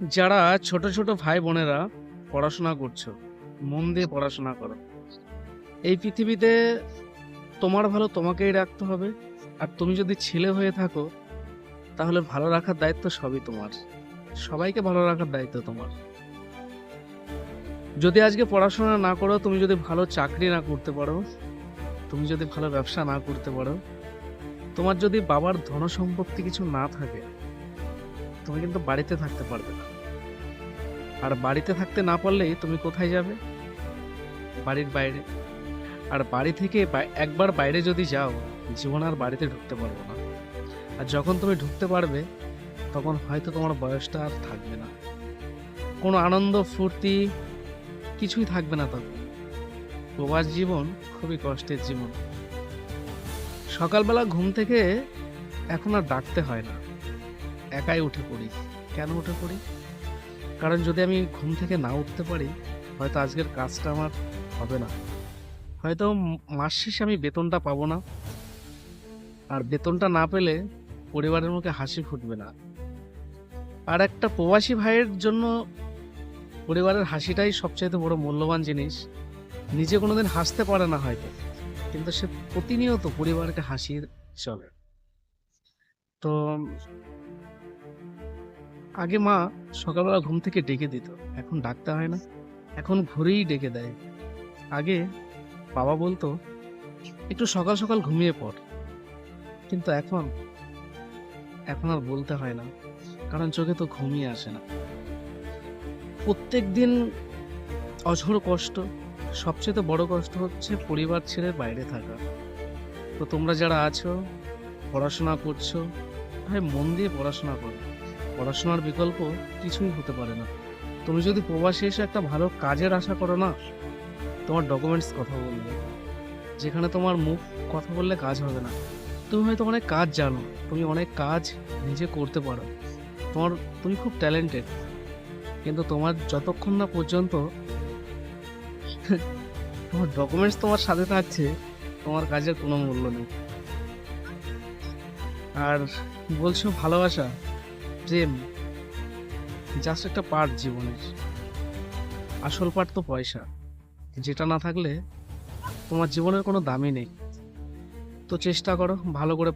যারা ছোট ছোট ভাই বোনেরা পড়াশোনা করছ, মন দিয়ে পড়াশোনা করো। এই পৃথিবীতে তোমার ভালো তোমাকেই রাখতে হবে। আর তুমি যদি ছেলে হয়ে থাকো, তাহলে ভালো রাখার দায়িত্ব সবই তোমার। সবাইকে ভালো রাখার দায়িত্ব তোমার। যদি আজকে পড়াশোনা না করো, তুমি যদি ভালো চাকরি না করতে পারো, তুমি যদি ভালো ব্যবসা না করতে পারো, তোমার যদি বাবার ধন সম্পত্তি কিছু না থাকে তুমি কিন্তু বাড়িতে থাকতে পারবে না। আর বাড়িতে থাকতে না পারলেই তুমি কোথায় যাবে? বাড়ির বাইরে। আর বাড়ি থেকে একবার বাইরে যদি যাও, জীবন আর বাড়িতে ঢুকতে পারব না। আর যখন তুমি ঢুকতে পারবে, তখন হয়তো তোমার বয়সটা আর থাকবে না। কোনো আনন্দ, ফুর্তি কিছুই থাকবে না তখন প্রবাস জীবন খুবই কষ্টের জীবন। সকালবেলা ঘুম থেকে এখন আর ডাকতে হয় না। একাই উঠে পড়ি। কেন উঠে পড়ি? কারণ যদি আমি ঘুম থেকে না উঠতে পারি, হয়তো আজকের কাজটা আমার হবে না। হয়তো মাস শেষে আমি বেতনটা পাবো না। আর বেতনটা না পেলে পরিবারের মুখে হাসি ফুটবে না। আর একটা প্রবাসী ভাইয়ের জন্য পরিবারের হাসিটাই সবচাইতে বড় মূল্যবান জিনিস। নিজে কোনোদিন হাসতে পারে না হয়তো, কিন্তু সে প্রতিনিয়ত পরিবারকে হাসিয়ে চলে। তো আগে মা সকালবেলা ঘুম থেকে ডেকে দিত। এখন ডাকতে হয় না। এখন ঘুরেই ডেকে দেয়। আগে বাবা বলতো, একটু সকাল সকাল ঘুমিয়ে পড়। কিন্তু এখন এখন আর বলতে হয় না। কারণ চোখে তো ঘুমিয়ে আসে না। প্রত্যেক দিন অঝোর কষ্ট, সবচেয়ে বড় কষ্ট হচ্ছে পরিবার ছেড়ে বাইরে থাকা। তো তোমরা যারা আছো পড়াশোনা করছ? ভাই মন দিয়ে পড়াশোনা করো। পড়াশোনার বিকল্প কিছুই হতে পারে না। তুমি যদি প্রবাসে এসে একটা ভালো কাজের আশা করো না, তোমার ডকুমেন্টস কথা বলবে যেখানে তোমার মুখ কথা বললে কাজ হবে না। তুমি হয়তো অনেক কাজ জানো, তুমি অনেক কাজ নিজে করতে পারো। তোমার, তুমি খুব ট্যালেন্টেড কিন্তু তোমার যতক্ষণ না পর্যন্ত তোমার ডকুমেন্টস তোমার সাথে থাকছে, তোমার কাজের কোনো মূল্য নেই। আর বলছো ভালোবাসা প্রেম জাস্ট একটা পার্ট জীবনের। আসল পার্ট তো পয়সা। যেটা না থাকলে তোমার জীবনের কোনো দামই নেই। তো চেষ্টা করো ভালো করে